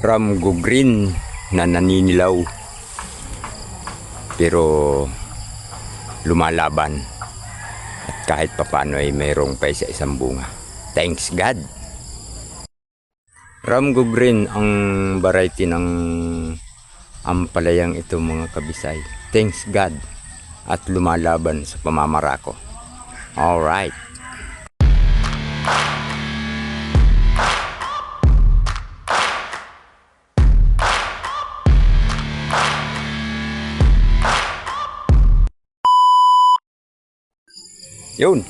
Ramgo green na naninilaw. Pero lumalaban. At kahit papano ay mayroong pa isa isang bunga. Thanks God. Ramgo green ang variety ng ampalayang ito mga kabisay. Thanks God. At lumalaban sa pamamarako. Alright. Yun.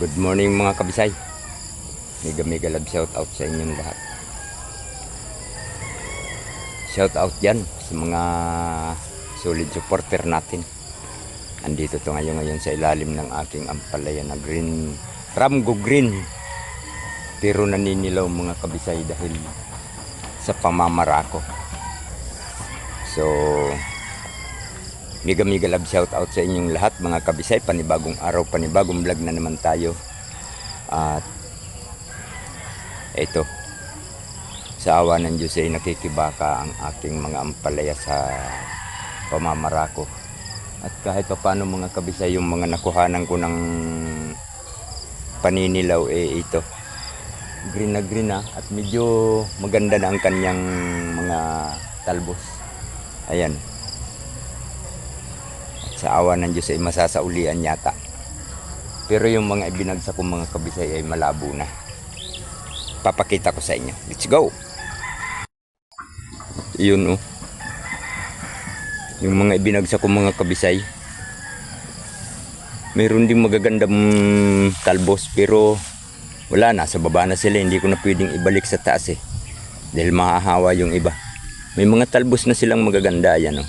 Good morning mga kabisay. Mega mega love shout out sa inyong lahat. Shout out yan sa mga solid supporter natin. Andito to ngayon ngayon sa ilalim ng aking ampalaya na green. Ramgo green. Pero naninilaw mga kabisay dahil sa pamamarako. So, Mega mega love shout out sa inyong lahat mga kabisay. Panibagong araw, panibagong vlog na naman tayo. At ito, sa awa ng Diyos ay nakikibaka ang aking mga ampalaya sa pamamarako. At kahit pa paano mga kabisay yung mga nakuhanan ko ng paninilaw eh ito. Green na green na at medyo maganda na ang kanyang mga talbos. Ayan, sa awa ng Diyos ay masasaulian yata. Pero yung mga ibinagsak kong mga kabisay ay malabo na. Papakita ko sa inyo. Let's go! Yun oh. Yung mga ibinagsak kong mga kabisay. Mayroon ding magagandang talbos pero wala na. Sa baba na sila. Hindi ko na pwedeng ibalik sa taas eh. Dahil mahahawa yung iba. May mga talbos na silang magaganda yan oh.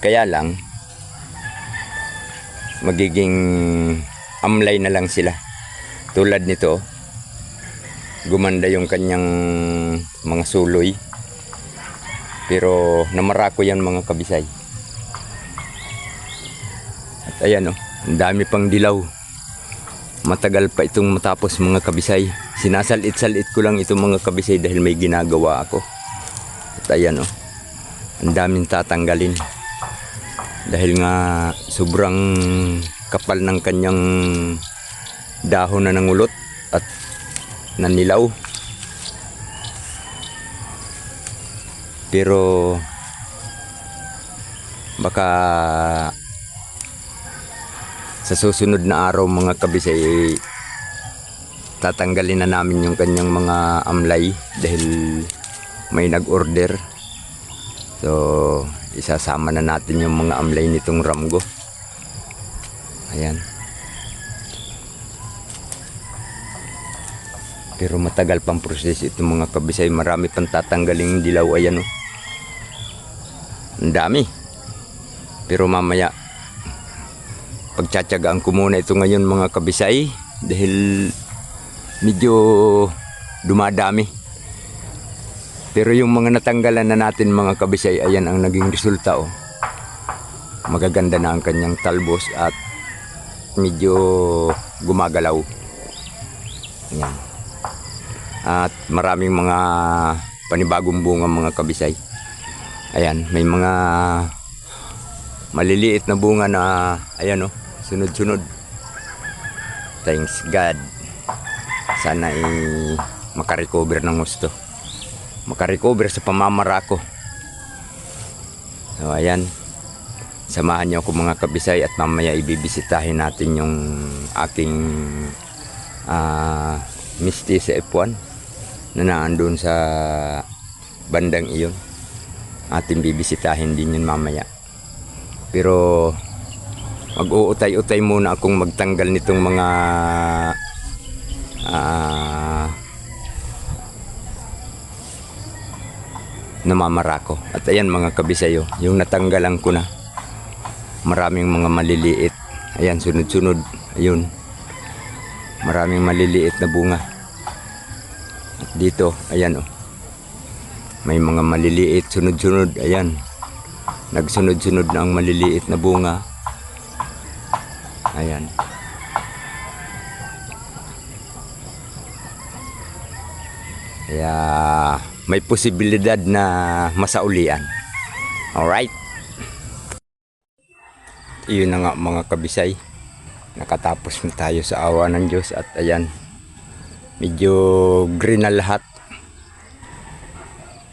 Kaya lang, magiging amlay na lang sila. Tulad nito, gumanda yung kanyang mga suloy. Pero namarako yan mga kabisay. At ayan oh, ang dami pang dilaw. Matagal pa itong matapos mga kabisay. Sinasalit-salit ko lang itong mga kabisay dahil may ginagawa ako. At ayan oh, ang daming tatanggalin dahil nga sobrang kapal ng kanyang dahon na nangulot at nanilaw. Pero baka sa susunod na araw mga kabisay tatanggalin na namin yung kanyang mga amlay dahil may nag-order. So isasama na natin yung mga amlay nitong ramgo. Ayan. Pero matagal pang proses itong mga kabisay. Marami pang tatanggaling dilaw. Ayan oh. ang dami. Pero mamaya pagtsatsagaan ko muna ito ngayon mga kabisay dahil medyo dumadami pero yung mga natanggalan na natin mga kabisay, ayan ang naging resulta oh. Magaganda na ang kanyang talbos at medyo gumagalaw. Ayan. At maraming mga panibagong bunga mga kabisay. Ayan, may mga maliliit na bunga na ayan oh, sunod-sunod. Thanks God. Sana ay makarecover ng gusto makarecover sa pamamarako. So ayan. Samahan niyo ako mga kabisay at mamaya ibibisitahin natin yung aking uh, misti sa F1 na naandun sa bandang iyon. Ating bibisitahin din yun mamaya. Pero mag-uutay-utay muna akong magtanggal nitong mga uh, namamarako. At ayan mga kabisayo, yung natanggalan ko na. Maraming mga maliliit. Ayan, sunod-sunod. Ayun. Maraming maliliit na bunga. At dito, ayan oh. May mga maliliit, sunod-sunod. Ayan. Nagsunod-sunod na ang maliliit na bunga. Ayan. Kaya may posibilidad na masaulian. Alright. Iyon na nga mga kabisay. Nakatapos na tayo sa awa ng Diyos at ayan. Medyo green na lahat.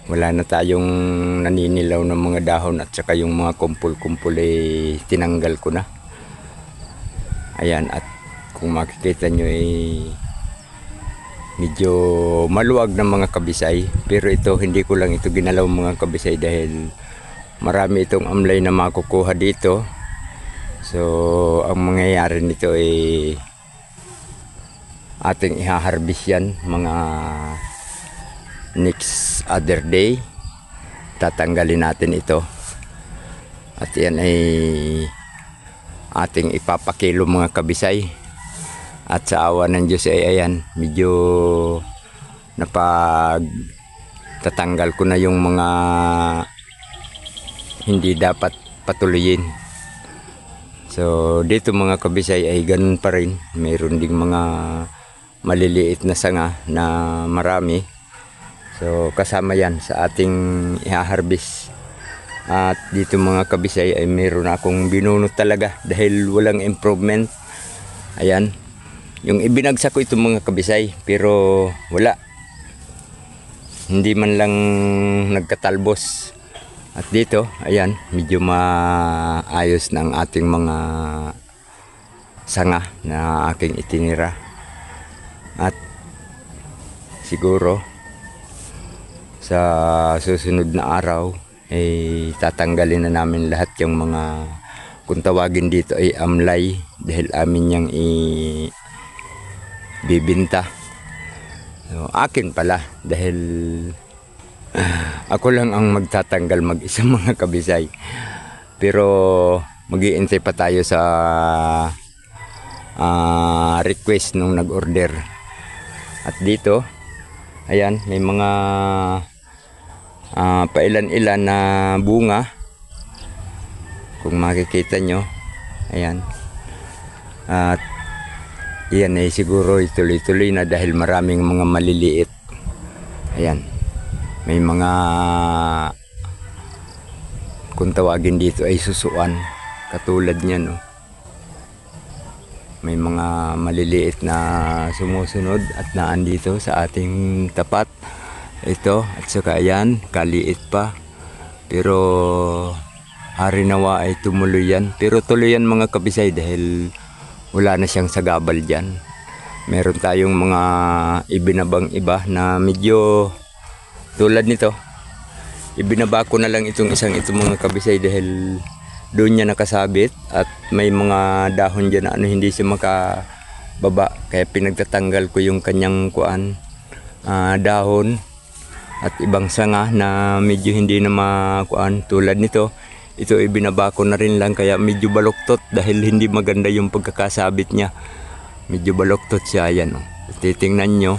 Wala na tayong naninilaw ng mga dahon at saka yung mga kumpul-kumpul eh tinanggal ko na. Ayan at kung makikita nyo eh medyo maluwag ng mga kabisay pero ito hindi ko lang ito ginalaw mga kabisay dahil marami itong amlay na makukuha dito. So ang mangyayari nito ay ating ihaharbis yan mga next other day. Tatanggalin natin ito. At yan ay ating ipapakilo mga kabisay at sa awa ng Diyos ay ayan, medyo napag tatanggal ko na yung mga hindi dapat patuloyin. So dito mga kabisay ay ganun pa rin. Mayroon ding mga maliliit na sanga na marami. So kasama yan sa ating ihaharbis. At dito mga kabisay ay mayroon akong binunot talaga dahil walang improvement. Ayan, yung ibinagsak ko itong mga kabisay pero wala. Hindi man lang nagkatalbos. At dito, ayan, medyo maayos na ating mga sanga na aking itinira. At siguro sa susunod na araw ay tatanggalin na namin lahat yung mga kung tawagin dito ay amlay dahil amin yang i bibinta. So, akin pala dahil ako lang ang magtatanggal mag-isa mga kabisay. Pero mag-iintay pa tayo sa ah, request nung nag-order. At dito, ayan, may mga ah, pailan-ilan na bunga. Kung makikita nyo, ayan. At Iyan ay siguro ituloy-tuloy na dahil maraming mga maliliit. Ayan. May mga kung tawagin dito ay susuan. Katulad niya no. May mga maliliit na sumusunod at naandito sa ating tapat. Ito at saka ayan, kaliit pa. Pero hari nawa ay tumuloy yan. Pero tuloy yan mga kabisay dahil wala na siyang sagabal dyan. Meron tayong mga ibinabang iba na medyo tulad nito. Ibinaba ko na lang itong isang itong mga kabisay dahil doon niya nakasabit at may mga dahon dyan na ano hindi siya makababa. Kaya pinagtatanggal ko yung kanyang kuan ah, dahon at ibang sanga na medyo hindi na makuan tulad nito ito ay binaba ko na rin lang kaya medyo baluktot dahil hindi maganda yung pagkakasabit niya. Medyo baluktot siya yan. Oh. Titingnan nyo.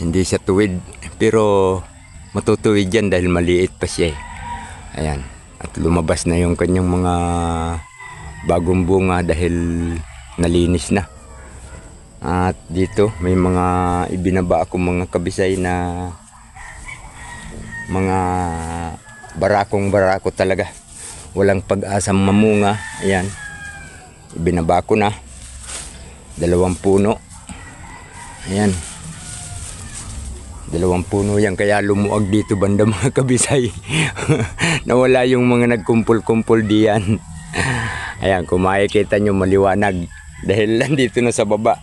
Hindi siya tuwid. Pero matutuwid yan dahil maliit pa siya. eh. Ayan. At lumabas na yung kanyang mga bagong bunga dahil nalinis na. At dito may mga ibinaba ako mga kabisay na mga barakong barako talaga. Walang pag-asang mamunga. Ayan. Ibinaba ko na. Dalawang puno. Ayan. Dalawang puno yan. Kaya lumuag dito banda mga kabisay. Nawala yung mga nagkumpul-kumpul diyan. Ayan kung makikita nyo maliwanag. Dahil nandito na sa baba.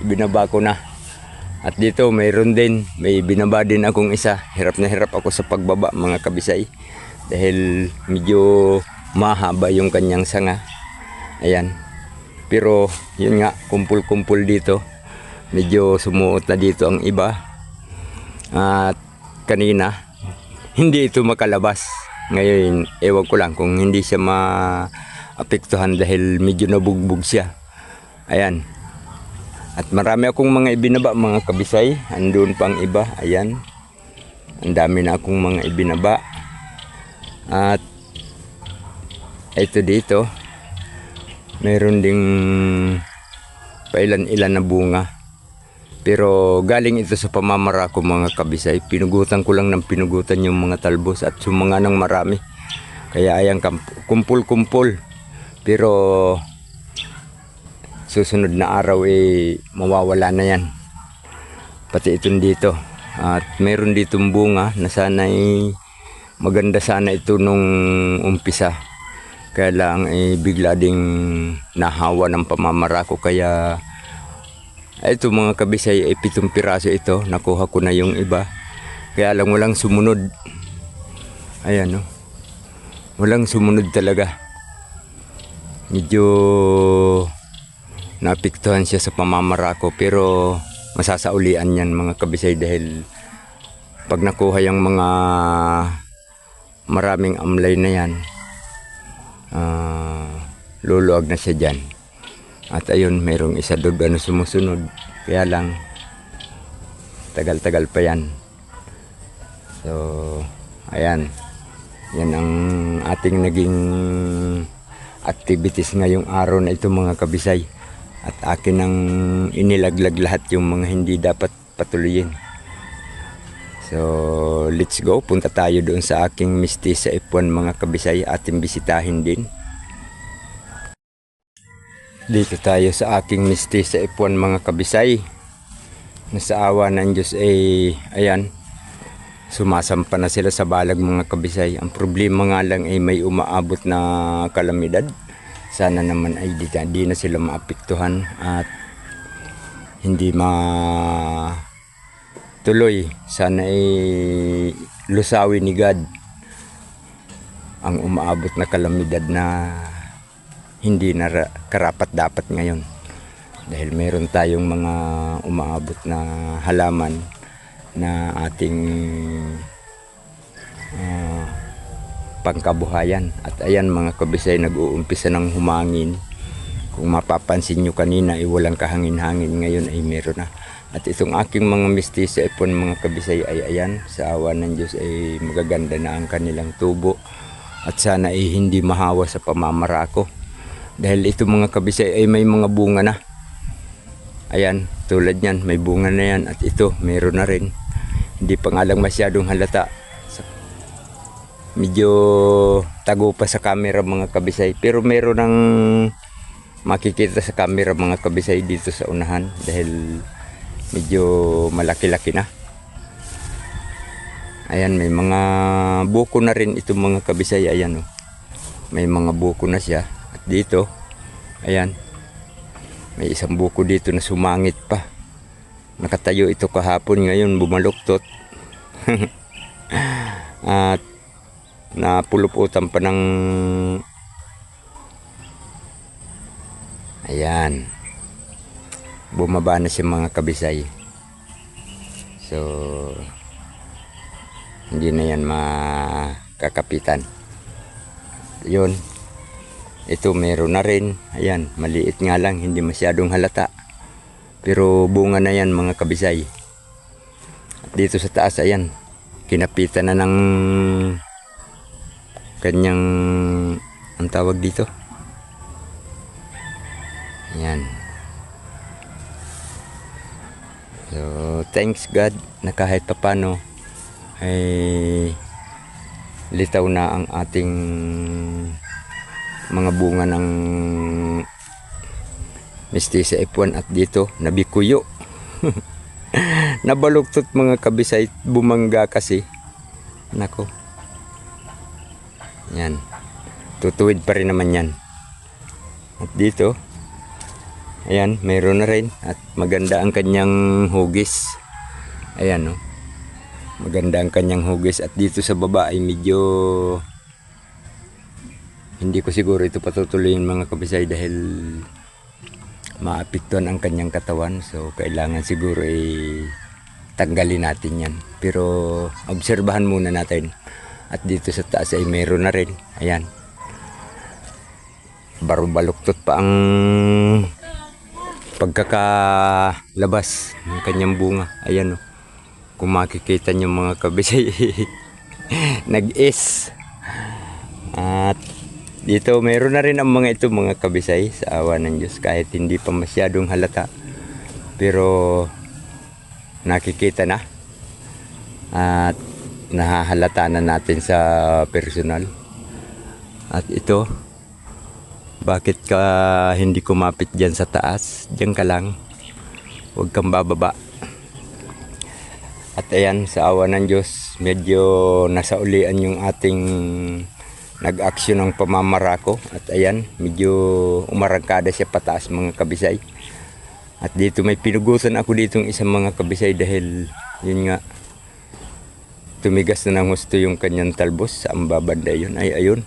Ibinaba ko na at dito mayroon din, may binaba din akong isa. Hirap na hirap ako sa pagbaba mga kabisay. Dahil medyo mahaba yung kanyang sanga. Ayan. Pero yun nga, kumpul-kumpul dito. Medyo sumuot na dito ang iba. At kanina, hindi ito makalabas. Ngayon, ewan ko lang kung hindi siya ma-apektuhan dahil medyo nabugbog siya. Ayan. At marami akong mga ibinaba, mga kabisay. Andun pang iba, ayan. Ang dami na akong mga ibinaba. At ito dito, meron ding pailan-ilan na bunga. Pero galing ito sa pamamarako mga kabisay. Pinugutan ko lang ng pinugutan yung mga talbos at sumunga ng marami. Kaya ayan kumpul-kumpul. Pero susunod na araw eh mawawala na yan. Pati itong dito. At meron ditong bunga na sana eh, maganda sana ito nung umpisa. Kaya lang eh, bigla ding nahawa ng pamamarako kaya ito mga kabisay ay pitong piraso ito. Nakuha ko na yung iba. Kaya lang walang sumunod. Ayan no. Walang sumunod talaga. Medyo napiktuhan siya sa pamamarako pero masasaulian yan mga kabisay dahil pag nakuha yung mga maraming amlay na yan ah, luluwag na siya dyan. At ayun, mayroong isa doon ano sumusunod. Kaya lang, tagal-tagal pa yan. So, ayan. Yan ang ating naging activities ngayong araw na ito mga kabisay. At akin ang inilaglag lahat yung mga hindi dapat patuloyin. So, let's go. Punta tayo doon sa aking misti sa F1 mga kabisay. Ating bisitahin din. Dito tayo sa aking misti sa F1 mga kabisay. Nasa awa ng Diyos ay ayan. Sumasampa na sila sa balag mga kabisay. Ang problema nga lang ay may umaabot na kalamidad. Sana naman ay di, di na sila maapektuhan at hindi ma tuloy. Sana ay lusawi ni God ang umaabot na kalamidad na hindi na ra- karapat dapat ngayon dahil meron tayong mga umaabot na halaman na ating ah, pangkabuhayan at ayan mga kabisay nag-uumpisa ng humangin kung mapapansin nyo kanina ay walang kahangin-hangin ngayon ay meron na at itong aking mga mestizo ipon mga kabisay ay ayan sa awa ng Diyos ay magaganda na ang kanilang tubo at sana ay hindi mahawa sa pamamarako dahil ito mga kabisay ay may mga bunga na. Ayan, tulad yan, may bunga na yan. At ito, meron na rin. Hindi pa nga lang masyadong halata. Medyo tago pa sa camera mga kabisay. Pero meron ng makikita sa camera mga kabisay dito sa unahan. Dahil medyo malaki-laki na. Ayan, may mga buko na rin itong mga kabisay. Ayan, oh. may mga buko na siya. At dito, ayan, may isang buko dito na sumangit pa. Nakatayo ito kahapon, ngayon bumaluktot. At napuluputan pa ng Ayan. Bumaba na si mga kabisay. So, hindi na yan makakapitan. Yun. Ito meron na rin. Ayan, maliit nga lang, hindi masyadong halata. Pero bunga na yan mga kabisay. Dito sa taas, ayan, kinapitan na ng kanyang, ang tawag dito? Ayan. So, thanks God na kahit papano ay litaw na ang ating mga bunga ng mestiza F1 at dito nabikuyo nabaluktot mga kabisay bumangga kasi nako yan. Tutuwid pa rin naman yan. At dito ayan mayroon na rin. At maganda ang kanyang hugis. Ayan no maganda ang kanyang hugis. At dito sa baba ay medyo hindi ko siguro ito patutuloyin mga kabisay dahil maapektuhan ang kanyang katawan. So kailangan siguro ay tanggalin natin yan. Pero obserbahan muna natin at dito sa taas ay meron na rin. Ayan. Barubaluktot pa ang pagkakalabas ng kanyang bunga. Ayan o kung makikita nyo mga kabisay nag-is. At dito mayroon na rin ang mga ito mga kabisay sa awa ng Diyos. Kahit hindi pa masyadong halata. Pero nakikita na. At nahahalata na natin sa personal. At ito, bakit ka hindi kumapit dyan sa taas? Diyan ka lang. Huwag kang bababa. At ayan, sa awa ng Diyos, medyo nasaulian yung ating nag-action ng pamamarako. At ayan, medyo umarangkada siya pataas mga kabisay. At dito may pinugutan ako ditong isang mga kabisay dahil yun nga, tumigas na ng gusto yung kanyang talbos sa ambabanda yun. Ay ayun,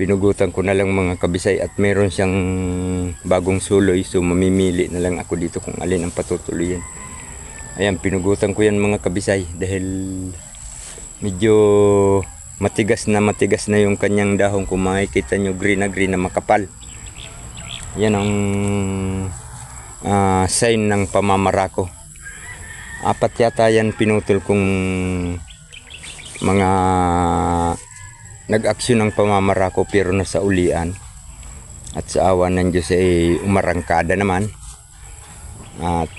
pinugutan ko na lang mga kabisay at meron siyang bagong suloy so mamimili na lang ako dito kung alin ang patutuloyin. Ayan, pinugutan ko yan mga kabisay dahil medyo matigas na matigas na yung kanyang dahon kung makikita nyo green na green na makapal. Yan ang ah, sign ng pamamarako. Apat yata yan pinutol kong mga nag-aksyon ng pamamarako pero nasa ulian. At sa awa ng Diyos ay umarangkada naman. At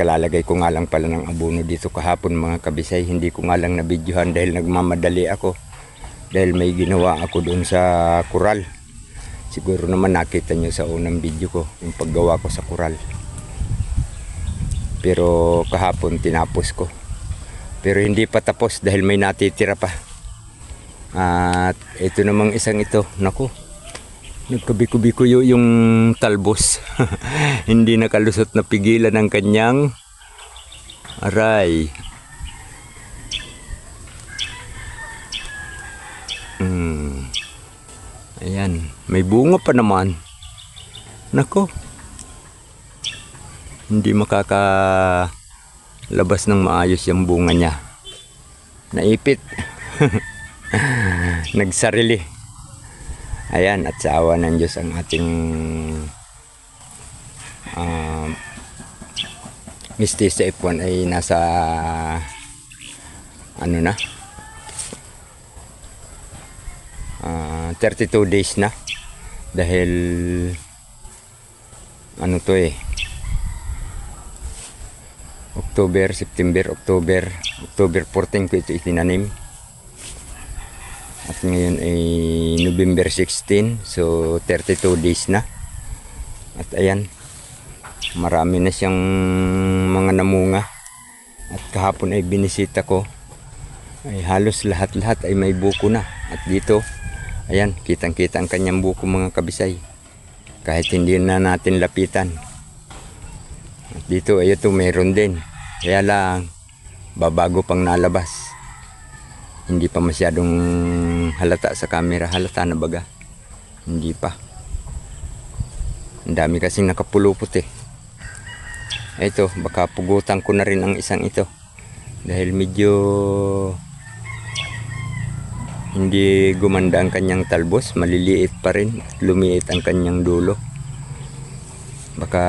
kalalagay ko nga lang pala ng abono dito kahapon mga kabisay. Hindi ko nga lang nabidyohan dahil nagmamadali ako. Dahil may ginawa ako doon sa kural. Siguro naman nakita nyo sa unang video ko yung paggawa ko sa kural. Pero kahapon tinapos ko. Pero hindi pa tapos dahil may natitira pa. At ito namang isang ito. Naku, nagkabiko-biko yung talbos. hindi nakalusot na pigilan ng kanyang aray. Hmm. Ayan, may bunga pa naman. Nako. Hindi makaka labas ng maayos yung bunga niya. Naipit. Nagsarili. Ayan, at sa awa ng Diyos ang ating uh, Misty sa F1 ay nasa ano na Ah, 32 days na dahil ano to eh October, September, October October 14 ko ito itinanim. At ngayon ay November 16 so 32 days na. At ayan marami na siyang mga namunga. At kahapon ay binisita ko. Ay halos lahat-lahat ay may buko na. At dito ayan kitang-kita ang kanyang buko mga kabisay. Kahit hindi na natin lapitan. At dito ay ito mayroon din kaya lang babago pang nalabas. Hindi pa masyadong halata sa camera. Halata na baga? Hindi pa. Ang dami kasing nakapulupot eh. Ito baka pugutan ko na rin ang isang ito. Dahil medyo hindi gumanda ang kanyang talbos maliliit pa rin lumiit ang kanyang dulo. Baka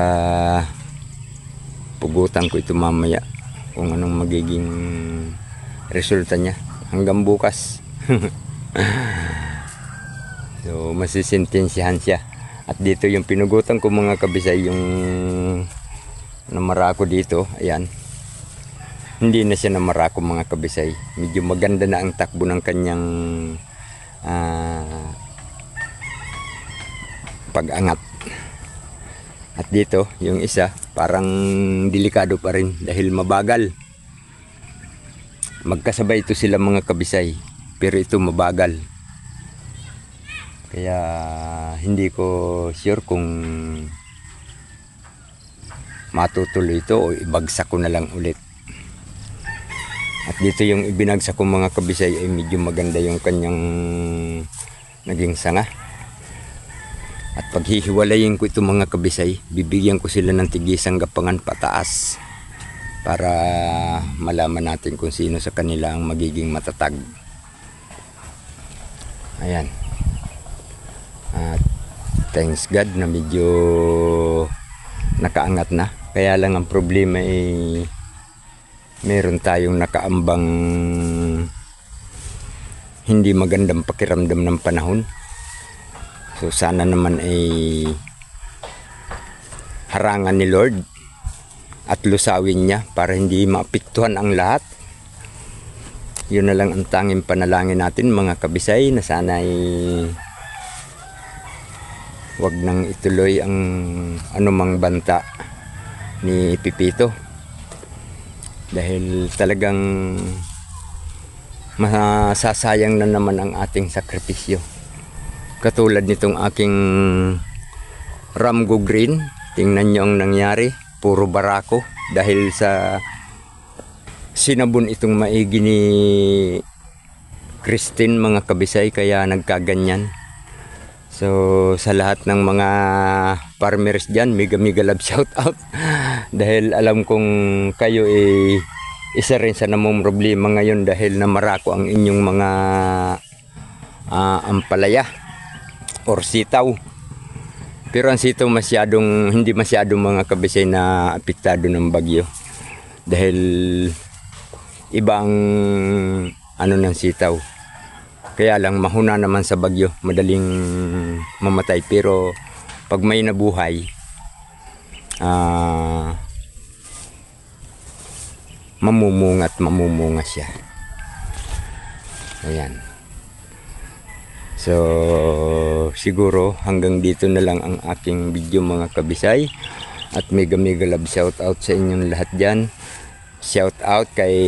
pugutan ko ito mamaya kung anong magiging resulta niya hanggang bukas so masisintensyahan siya at dito yung pinugutan ko mga kabisay yung namara ko dito ayan hindi na siya namarako mga kabisay. Medyo maganda na ang takbo ng kanyang ah, pag-angat. At dito, yung isa, parang delikado pa rin dahil mabagal. Magkasabay ito sila mga kabisay, pero ito mabagal. Kaya hindi ko sure kung matutuloy ito o ibagsak ko na lang ulit. At dito yung ibinagsak kong mga kabisay ay medyo maganda yung kanyang naging sanga. At paghihiwalayin ko itong mga kabisay, bibigyan ko sila ng tigisang gapangan pataas para malaman natin kung sino sa kanila ang magiging matatag. Ayan. At thanks God na medyo nakaangat na. Kaya lang ang problema ay meron tayong nakaambang hindi magandang pakiramdam ng panahon. So sana naman ay harangan ni Lord at lusawin niya para hindi maapektuhan ang lahat. Yun na lang ang tanging panalangin natin mga kabisay na sana'y wag nang ituloy ang anumang banta ni Pipito. Dahil talagang masasayang na naman ang ating sakripisyo. Katulad nitong aking Ramgo Green, tingnan nyo ang nangyari, puro barako. Dahil sa sinabon itong maigi ni Christine mga kabisay kaya nagkaganyan. So sa lahat ng mga farmers dyan, mega mega love shout out. Dahil alam kong kayo ay isa rin sa namong problema ngayon dahil namarako ang inyong mga ah, ampalaya or sitaw. Pero ang sitaw masyadong hindi masyadong mga kabisay na apektado ng bagyo dahil ibang ano ng sitaw. Kaya lang mahuna naman sa bagyo, madaling mamatay pero pag may nabuhay ah mamumunga at mamumunga siya. Ayan. So, siguro hanggang dito na lang ang aking video mga kabisay. At mega mega love shout out sa inyong lahat dyan. Shout out kay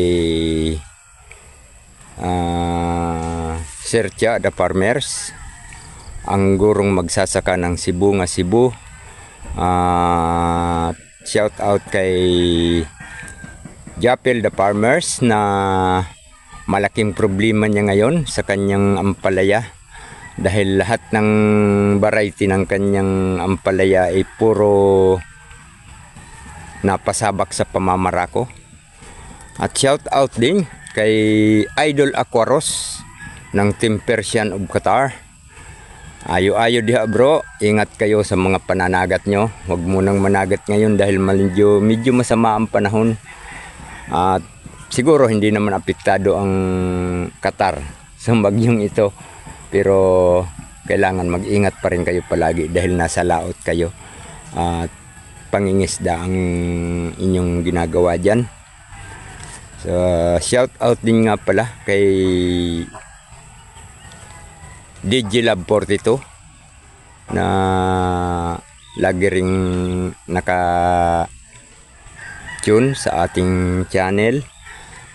ah Sir Chia the Farmers. Ang gurong magsasaka ng Cebu nga Cebu. Ah, shout out kay Japel the Farmers na malaking problema niya ngayon sa kanyang ampalaya dahil lahat ng variety ng kanyang ampalaya ay puro napasabak sa pamamarako. At shout out din kay Idol Aquaros ng Team Persian of Qatar. Ayo-ayo diha bro, ingat kayo sa mga pananagat nyo. Huwag munang managat ngayon dahil medyo, medyo masama ang panahon. At siguro hindi naman apektado ang Qatar sa bagyong ito. Pero kailangan mag-ingat pa rin kayo palagi dahil nasa laot kayo. At pangingisda ang inyong ginagawa dyan. So, shout out din nga pala kay DJ Lab 42 na lagi ring naka tune sa ating channel.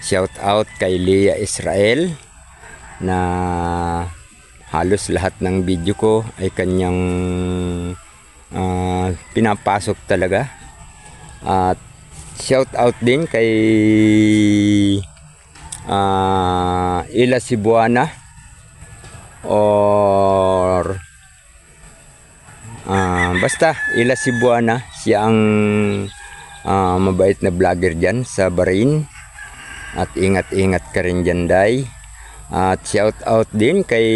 Shout out kay Leah Israel na halos lahat ng video ko ay kanyang ah, pinapasok talaga. At shout out din kay ah, Ila Cebuana or ah, basta Ila Cebuana. Siya ang ah, mabait na vlogger dyan sa Bahrain. At ingat-ingat ka rin dyan day at shout out din kay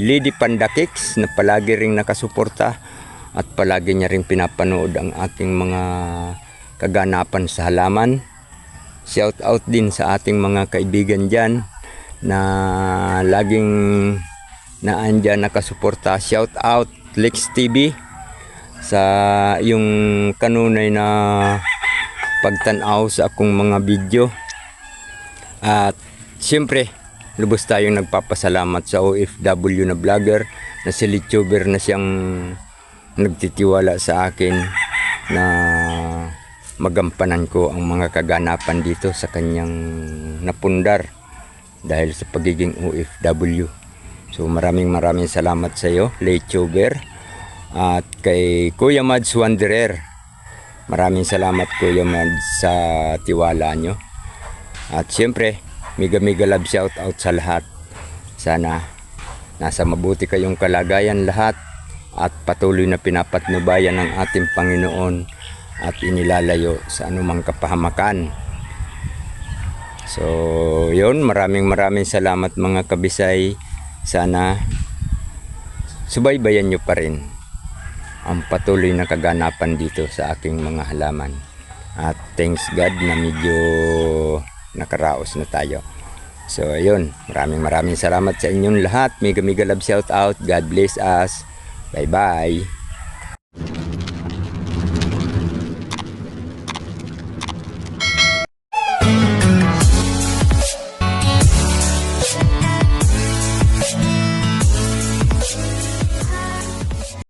Lady Panda Cakes na palagi ring nakasuporta at palagi niya ring pinapanood ang aking mga kaganapan sa halaman. Shout out din sa ating mga kaibigan dyan na laging naandyan nakasuporta. Shout out Lex TV sa yung kanunay na pagtanaw sa akong mga video. At siyempre lubos tayong nagpapasalamat sa OFW na vlogger na si Litchuber na siyang nagtitiwala sa akin na magampanan ko ang mga kaganapan dito sa kanyang napundar dahil sa pagiging OFW. So maraming maraming salamat sa iyo, Litchuber. At kay Kuya Mads Wanderer. Maraming salamat Kuya Mads sa tiwala nyo. At siyempre, mega mega love shout out sa lahat. Sana nasa mabuti kayong kalagayan lahat at patuloy na pinapatnubayan ng ating Panginoon at inilalayo sa anumang kapahamakan. So, yun, maraming maraming salamat mga kabisay. Sana subaybayan nyo pa rin ang patuloy na kaganapan dito sa aking mga halaman. At thanks God na medyo nakaraos na tayo. So ayun, maraming maraming salamat sa inyong lahat. Mega mega love shout out. God bless us. Bye bye.